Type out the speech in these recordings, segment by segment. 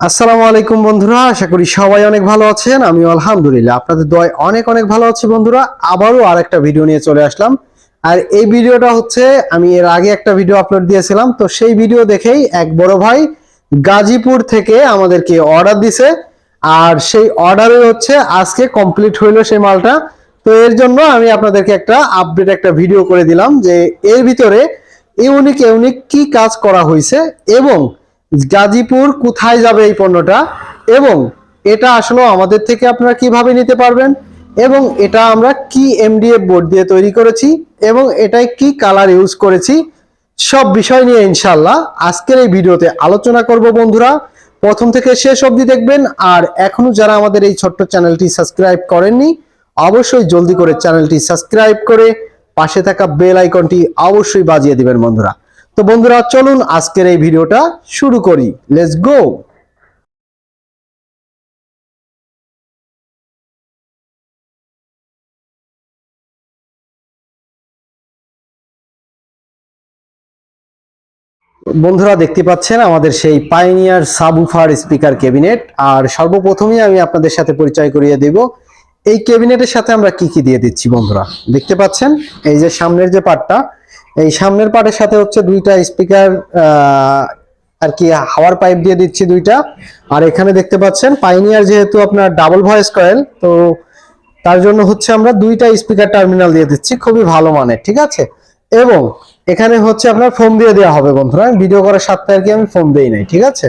আসসালামু আলাইকুম বন্ধুরা, আশা করি সবাই অনেক ভালো আছেন। আমি আলহামদুলিল্লাহ, আপনাদের দয় অনেক অনেক ভালো আছি বন্ধুরা। আবারও আর একটা ভিডিও নিয়ে চলে আসলাম। আর এই ভিডিওটা হচ্ছে, আমি এর আগে একটা ভিডিও আপলোড দিয়েছিলাম, তো সেই ভিডিও দেখেই এক বড় ভাই গাজীপুর থেকে আমাদেরকে অর্ডার দিছে। আর সেই অর্ডারে হচ্ছে, আজকে কমপ্লিট হইল সেই মালটা। তো এর জন্য আমি আপনাদেরকে একটা আপডেট একটা ভিডিও করে দিলাম যে এর ভিতরে ইউনিক ইউনিক কি কাজ করা হয়েছে এবং গাজীপুর কোথায় যাবে এই পণ্যটা? এবং এটা আসলে আমাদের থেকে আপনারা কীভাবে নিতে পারবেন? এবং এটা আমরা কি এমডিএফ বোর্ড দিয়ে তৈরি করেছি? এবং এটায় কি কালার ইউজ করেছি? সব বিষয় নিয়ে ইনশাল্লাহ আজকের এই ভিডিওতে আলোচনা করব বন্ধুরা। প্রথম থেকে শেষ অবধি দেখবেন। আর এখনও যারা আমাদের এই ছোট্ট চ্যানেলটি সাবস্ক্রাইব করেননি, অবশ্যই জলদি করে চ্যানেলটি সাবস্ক্রাইব করে পাশে থাকা বেল আইকনটি অবশ্যই বাজিয়ে দিবেন বন্ধুরা। তো বন্ধুরা, চলুন আজকের এই ভিডিওটা শুরু করি। লেটস গো বন্ধুরা, দেখতে পাচ্ছেন আমাদের সেই পাইনিয়ার সাবুফার স্পিকার ক্যাবিনেট আর সর্বপ্রথমেই আমি আপনাদের সাথে পরিচয় করিয়ে দেব। এই ক্যাবিনেটের সাথে আমরা কি কি দিয়ে দিচ্ছি বন্ধুরা? দেখতে পাচ্ছেন? এই যে সামনের যে পার্টটা এই সামনের পার্টের সাথে হচ্ছে দুইটা স্পিকার আর কি হাওয়ার পাইপ দিয়ে দিচ্ছি দুইটা। আর এখানে দেখতে পাচ্ছেন পাইনিয়ার যেহেতু আপনার ডাবল ভয়েস কয়েল তো তার জন্য হচ্ছে আমরা দুইটা স্পিকার টার্মিনাল দিয়ে দিচ্ছি। খুবই ভালো মানের, ঠিক আছে? এবং এখানে হচ্ছে আপনার ফোন দিয়ে দেওয়া হবে বন্ধুরা। ভিডিও করার সাথে আর কি আমি ফোন দেই নাই, ঠিক আছে?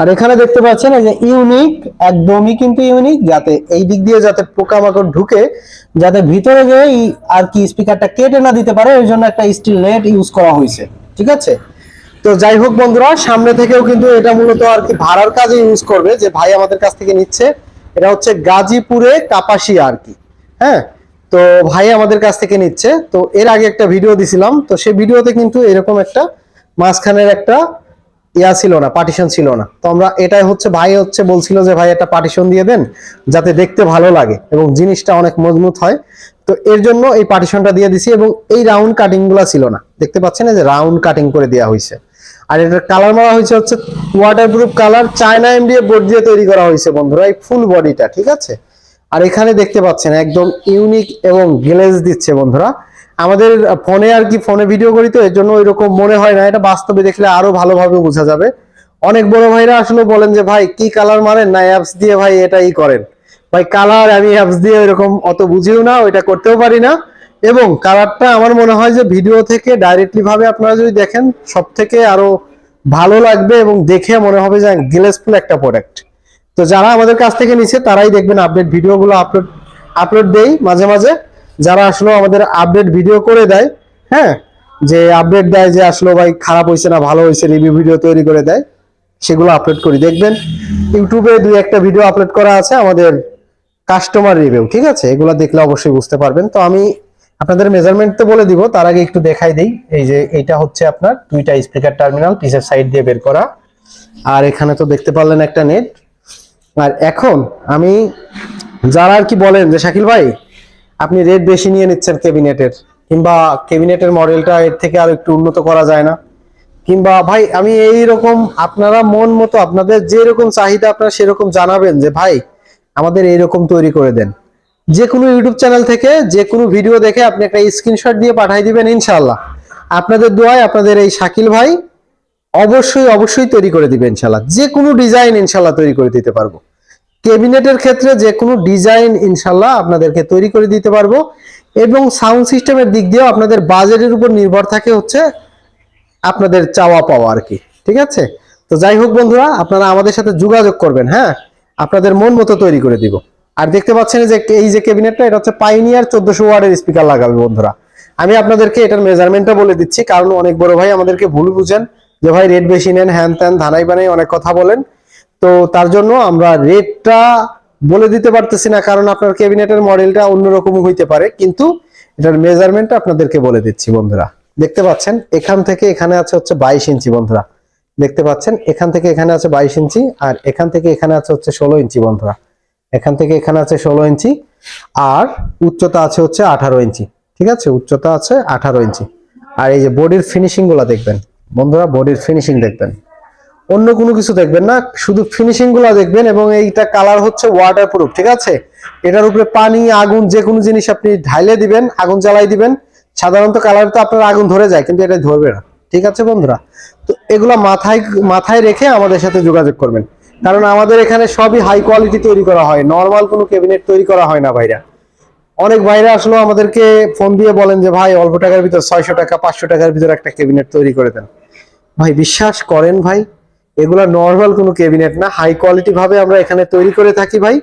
আর এখানে দেখতে পাচ্ছেন যে ইউনিক একদমই কিন্তু ইউনিক যাতে এই দিক দিয়ে যাতে পোকামাকড় ঢুকে, যাতে ভিতরে গিয়ে আর কি স্পিকারটা কেটে না দিতে পারে ওই জন্য একটা স্টিল নেট ইউজ করা হয়েছে, ঠিক আছে? তো যাই হোক বন্ধুরা, সামনে থেকেও কিন্তু এটা মূলত আর কি ভাড়ার কাজে ইউজ করবে, যে ভাই আমাদের কাছ থেকে নিচ্ছে। এটা হচ্ছে গাজীপুরে কাপাসিয়া আর কি হ্যাঁ? তো ভাই আমাদের কাছ থেকে নিচ্ছে। তো এর আগে একটা ভিডিও দিছিলাম। তো সেই ভিডিওতে কিন্তু এরকম একটা মাঝখানের একটা ইয়া ছিল না পার্টিশন ছিল না। তো আমরা এটাই হচ্ছে, ভাই হচ্ছে বলছিল যে, ভাই, একটা পার্টিশন দিয়ে দেন, যাতে দেখতে ভালো লাগে এবং জিনিসটা অনেক মজবুত হয়। তো এর জন্য এই পার্টিশনটা দিয়ে দিছি এবং এই রাউন্ড কাটিংগুলা ছিল না। দেখতে পাচ্ছেন যে রাউন্ড কাটিং করে দেওয়া হয়েছে আর এটার কালার মারা হয়েছে হচ্ছে waterproof colour China MDF board দিয়ে তৈরি করা হয়েছে বন্ধুরা, এই ফুল বডিটা ঠিক আছে? আর এখানে দেখতে পাচ্ছেন একদম ইউনিক এবং গ্লেজ দিচ্ছে বন্ধুরা। আমাদের ফোনে আর কি ফোনে ভিডিও করি তো, এর জন্য ওইরকম মনে হয় না। এটা বাস্তবে দেখলে আরও ভালোভাবে বোঝা যাবে। অনেক বড় ভাইরা আসলে বলেন যে, ভাই, কি কালার মারেন? না অ্যাপস দিয়ে ভাই এটাই করেন। ভাই কালার আমি অ্যাপস দিয়ে এরকম অত বুঝিও না, ওইটা করতেও পারি না। এবং কালারটা আমার মনে হয় যে ভিডিও থেকে ডাইরেক্টলি ভাবে আপনারা যদি দেখেন সব থেকে আরও ভালো লাগবে এবং দেখে মনে হবে যে গ্লেসফুল একটা প্রোডাক্ট তো যারা আমাদের কাছ থেকে নিচ্ছে তারাই দেখবেন আপডেট ভিডিওগুলো আপলোড আপলোড দেই মাঝে মাঝে। যারা আসলে আমাদের আপডেট ভিডিও করে দেয় হ্যাঁ যে আপডেট দেয় যে আসলে ভাই খারাপ হয়েছে না, ভালো হয়েছে রিভিউ ভিডিও তৈরি করে দেয়, সেগুলো আপলোড করি। দেখবেন ইউটিউবে দুই একটা ভিডিও আপলোড করা আছে, আমাদের কাস্টমার রিভিউ ঠিক আছে? এগুলো দেখলে অবশ্যই বুঝতে পারবেন। তো আমি আপনাদের মেজারমেন্ট তো বলে দিব, তার আগে একটু দেখাই দিই। এই যে এটা হচ্ছে আপনার দুইটা স্পিকার টার্মিনাল পিসের সাইড দিয়ে বের করা। আর এখানে তো দেখতে পারলেন একটা নেট আর এখন আমি, যারা আর কি বলেন যে, শাকিল ভাই, আপনি রেট বেশি নিয়ে নিচ্ছেন ক্যাবিনেটের, কিংবা ক্যাবিনেটের মডেলটা এর থেকে আর একটু উন্নত করা যায় না। কিংবা ভাই, আমি এই রকম আপনারা মন মতো আপনাদের যেরকম চাহিদা আপনারা সেরকম জানাবেন যে, ভাই, আমাদের এইরকম তৈরি করে দেন। যে কোনো ইউটিউব চ্যানেল থেকে যে কোনো ভিডিও দেখে আপনি একটা স্ক্রিনশট দিয়ে পাঠিয়ে দিবেন ইনশাল্লাহ আপনাদের দোয়ায় আপনাদের এই শাকিল ভাই অবশ্যই অবশ্যই তৈরি করে দিবে ইনশাল্লাহ যে কোনো ডিজাইন ইনশাল্লাহ তৈরি করে দিতে পারব। ক্যাবিনেটের ক্ষেত্রে যে কোনো ডিজাইন ইনশাল্লাহ আপনাদেরকে তৈরি করে দিতে পারব এবং সাউন্ড সিস্টেমের দিক দিয়েও আপনাদের বাজেটের উপর নির্ভর থাকে হচ্ছে আপনাদের চাওয়া পাওয়া আর কি, ঠিক আছে? তো যাই হোক বন্ধুরা, আপনারা আমাদের সাথে যোগাযোগ করবেন হ্যাঁ? আপনাদের মন মতো তৈরি করে দিব। আর দেখতে পাচ্ছেন যে এই যে ক্যাবিনেটটা, এটা হচ্ছে পাইনিয়ার চোদ্দশো ওয়ার্ডের স্পিকার লাগাবে বন্ধুরা। আমি আপনাদেরকে এটার মেজারমেন্টটা বলে দিচ্ছি, কারণ অনেক বড় ভাই আমাদেরকে ভুল বুঝেন। যে ভাই রেট বেশি নেন, হ্যান ত্যান, ধানাই বানাই অনেক কথা বলেন। তো তার জন্য আমরা রেটটা বলে দিতে পারতেছি না, কারণ আপনার ক্যাবিনেটের মডেলটা অন্যরকম হইতে পারে, কিন্তু এটার মেজারমেন্টটা আপনাদেরকে বলে দিচ্ছি বন্ধুরা। দেখতে পাচ্ছেন, এখান থেকে এখানে আছে হচ্ছে বাইশ ইঞ্চি বন্ধুরা। দেখতে পাচ্ছেন, এখান থেকে এখানে আছে বাইশ ইঞ্চি, আর এখান থেকে এখানে আছে হচ্ছে ষোলো ইঞ্চি বন্ধুরা। এখান থেকে এখানে আছে ষোলো ইঞ্চি, আর উচ্চতা আছে হচ্ছে আঠারো ইঞ্চি। ঠিক আছে? উচ্চতা আছে আঠারো ইঞ্চি। আর এই যে বডির ফিনিশিংগুলা দেখবেন বন্ধুরা বডির ফিনিশিং দেখবেন। অন্য কোনো কিছু দেখবেন না, শুধু ফিনিশিংগুলো দেখবেন এবং এইটা কালার হচ্ছে ওয়াটার প্রুফ ঠিক আছে? এটার উপরে পানি, আগুন, যে কোনো জিনিস আপনি ঢাইলে দিবেন, আগুন জ্বালাই দিবেন। সাধারণত কালার তো আপনার আগুন ধরে যায়, কিন্তু এটা ধরবে না। ঠিক আছে বন্ধুরা? তো এগুলো মাথায় মাথায় রেখে আমাদের সাথে যোগাযোগ করবেন। কারণ আমাদের এখানে সবই হাই কোয়ালিটি তৈরি করা হয় নর্মাল কোনো ক্যাবিনেট তৈরি করা হয় না ভাইরা। অনেক ভাইরা আসলে আমাদেরকে ফোন দিয়ে বলেন যে, ভাই, অল্প টাকার ভিতর ছয়শো টাকা, পাঁচশো টাকার ভিতর একটা ক্যাবিনেট তৈরি করে দেন। ভাই, বিশ্বাস করেন ভাই, এগুলা নর্মাল কোনো ক্যাবিনেট না হাই কোয়ালিটি ভাবে আমরা এখানে তৈরি করে থাকি ভাই।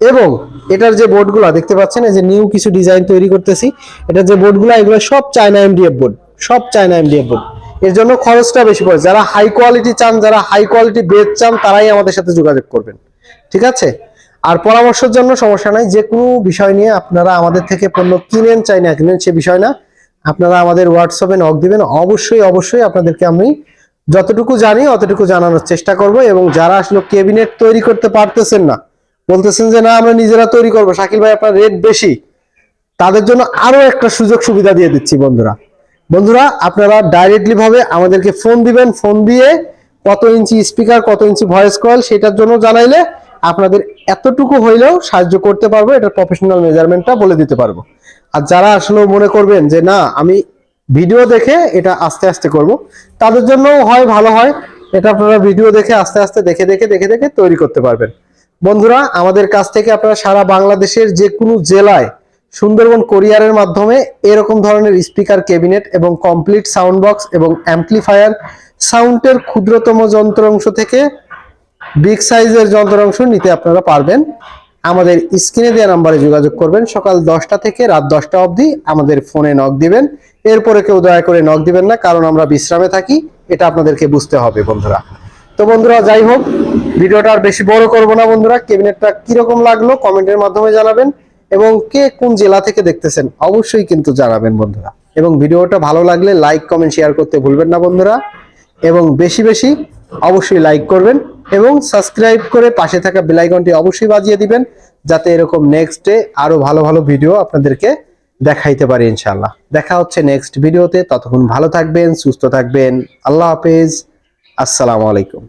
এবং এটার যে বোর্ডগুলো দেখতে পাচ্ছেন, এই যে নিউ কিছু ডিজাইন তৈরি করতেছি, এটার যে বোর্ডগুলো এগুলো সব চায়না এমডিএফ বোর্ড সব চায়না এমডিএফ বোর্ড এর জন্য খরচটা বেশি পড়ে, যারা হাই কোয়ালিটি চান, যারা হাই কোয়ালিটি বেড চান, তারাই আমাদের সাথে যোগাযোগ করবেন, ঠিক আছে? আর পরামর্শের জন্য সমস্যা নাই, যে কোনো বিষয় নিয়ে আপনারা আমাদের থেকে পণ্য কিনেন, চাই না কিনেন, সে বিষয় না। আপনারা আমাদের হোয়াটসঅ্যাপে নক দিবেন, অবশ্যই অবশ্যই আপনাদেরকে আমি যতটুকু জানি, অতটুকু জানানোর চেষ্টা করব এবং যারা আসলে কেবিনেট তৈরি করতে পারতেছেন না, বলতেছেন যে, না, আমরা নিজেরা তৈরি করব। শাকিল ভাই, আপনার রেট বেশি। তাদের জন্য আরও একটা সুযোগ সুবিধা দিয়ে দিচ্ছি, বন্ধুরা। বন্ধুরা, আপনারা ডাইরেক্টলি ভাবে আমাদেরকে ফোন দিবেন। ফোন দিয়ে কত ইঞ্চি স্পিকার কত ইঞ্চি ভয়েস কয়েল সেটার জন্য জানাইলে আপনাদের এতটুকু হইলেও সাহায্য করতে পারব। এটা প্রফেশনাল মেজারমেন্টটা বলে দিতে পারব। আর যারা আসলে মনে করবেন যে, না, আমি ভিডিও দেখে এটা আস্তে আস্তে করব। তাদের জন্য হয় ভালো হয়, এটা আপনারা ভিডিও দেখে আস্তে আস্তে দেখে দেখে দেখে দেখে তৈরি করতে পারবেন। বন্ধুরা, আমাদের কাছ থেকে আপনারা সারা বাংলাদেশের যে কোনো জেলায় সুন্দরবন কোরিয়ারের মাধ্যমে এরকম ধরনের স্পিকার, ক্যাবিনেট এবং কমপ্লিট সাউন্ড বক্স এবং অ্যাম্পলিফায়ার, সাউন্ডের ক্ষুদ্রতম যন্ত্রাংশ থেকে বিগ সাইজের যন্ত্রাংশ নিতে আপনারা পারবেন। আমাদের স্ক্রিনে দেওয়া নাম্বারে যোগাযোগ করবেন। সকাল দশটা থেকে রাত দশটা অবধি আমাদের ফোনে নক দিবেন। এরপরে কেউ দয়া করে নখ দিবেন না, কারণ আমরা বিশ্রামে থাকি, এটা আপনাদেরকে বুঝতে হবে বন্ধুরা। তো বন্ধুরা, যাই হোক, ভিডিওটা আর বেশি বড় করব না বন্ধুরা, ক্যাবিনেটটা কীরকম লাগল কমেন্টের মাধ্যমে জানাবেন, এবং কে কোন জেলা থেকে দেখতেছেন অবশ্যই কিন্তু জানাবেন বন্ধুরা। এবং ভিডিওটা ভালো লাগলে লাইক কমেন্ট শেয়ার করতে ভুলবেন না বন্ধুরা, এবং বেশি বেশি অবশ্যই লাইক করবেন, এবং সাবস্ক্রাইব করে পাশে থাকা বেল আইকনটি অবশ্যই বাজিয়ে দিবেন, যাতে এরকম নেক্সট ডে আরও ভালো ভালো ভিডিও আপনাদেরকে দেখাইতে পারি ইনশাআল্লাহ। দেখা হচ্ছে নেক্সট ভিডিওতে ততক্ষণ ভালো থাকবেন, সুস্থ থাকবেন। আল্লাহ হাফেজ। আসসালামু আলাইকুম।